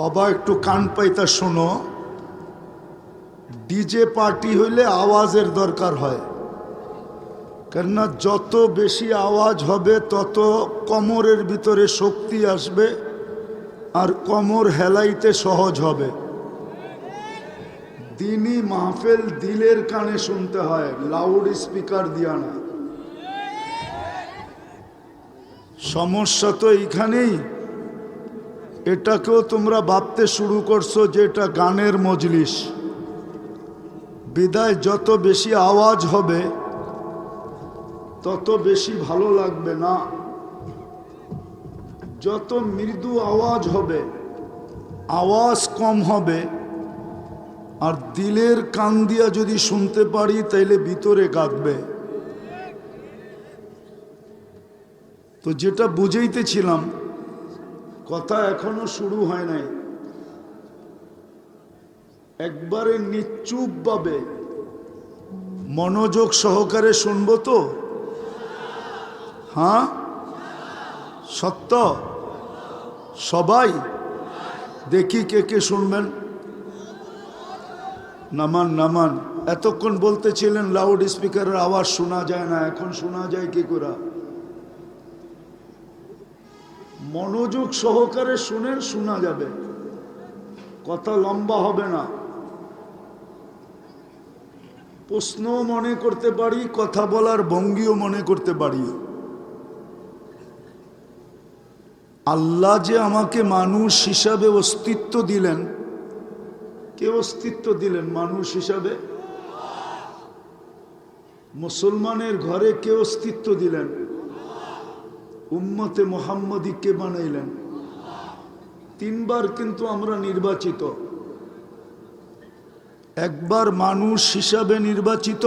বাবা, একটু কান পাইতা শোনো। ডিজে পার্টি হইলে আওয়াজের দরকার হয়। কেননা যত বেশি আওয়াজ হবে, তত কমরের ভিতরে শক্তি আসবে আর কমর হেলাইতে সহজ হবে। দিনই মাহফেল দিলের কানে শুনতে হয় লাউড স্পিকার দিয়া না। সমস্যা তো এইখানেই। এটাকেও তোমরা ভাবতে শুরু করছ যে এটা গানের মজলিস। বিদায়, যত বেশি আওয়াজ হবে, তত বেশি ভালো লাগবে না। যত মৃদু আওয়াজ হবে, আওয়াজ কম হবে, আর দিলের কান দিয়া যদি শুনতে পারি, তাইলে ভিতরে গাঁদবে তো যেটা বুঝাইতেছিলাম কথা এখনও শুরু হয় নাই। একবারে নিশ্চুপভাবে মনোযোগ সহকারে শুনব তো? হ্যাঁ? সত্য? সবাই? দেখি কে কে শুনবেন। নামান নামান, এতক্ষণ বলতেছিলেন লাউড স্পিকারের আওয়াজ শোনা যায় না, এখন শোনা যায় কি করে? মনোযোগ সহকারে শুনেন, শোনা যাবে। কথা লম্বা হবে না। প্রশ্ন মনে করতে পারি, কথা বলার ভঙ্গিও মনে করতে পারি। আল্লাহ যে আমাকে মানুষ হিসাবে অস্তিত্ব দিলেন, কে অস্তিত্ব দিলেন মানুষ হিসাবে? মুসলমানের ঘরে কে অস্তিত্ব দিলেন? উম্মতে মোহাম্মদীকে বানাইলেন? তিনবার কিন্তু আমরা নির্বাচিত। একবার মানুষ হিসাবে নির্বাচিত,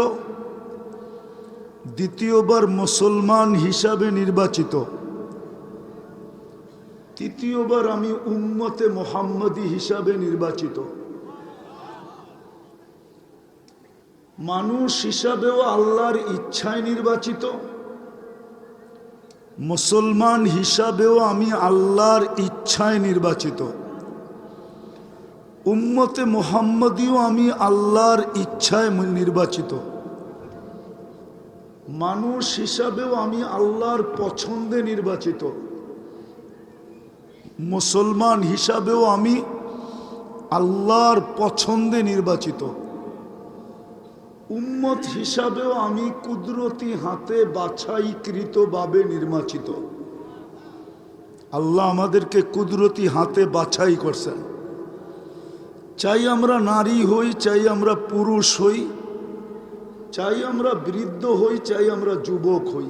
দ্বিতীয়বার মুসলমান হিসাবে নির্বাচিত। তৃতীয়বার আমি উম্মতে মোহাম্মদী হিসাবে নির্বাচিত। মানুষ হিসাবেও আল্লাহর ইচ্ছায় নির্বাচিত। মুসলমান হিসাবেও আমি আল্লাহর ইচ্ছায় নির্বাচিত। উম্মতে মোহাম্মদীও আমি আল্লাহর ইচ্ছায় নির্বাচিত। মানুষ হিসাবেও আমি আল্লাহর পছন্দে নির্বাচিত। মুসলমান হিসাবেও আমি আল্লাহর পছন্দে নির্বাচিত। উম্মত হিসাবেও আমি কুদরতি হাতে বাছাইকৃতভাবে নির্বাচিত। আল্লাহ আমাদেরকে কুদরতি হাতে বাছাই করছেন। চাই আমরা নারী হই, চাই আমরা পুরুষ হই, চাই আমরা বৃদ্ধ হই, চাই আমরা যুবক হই।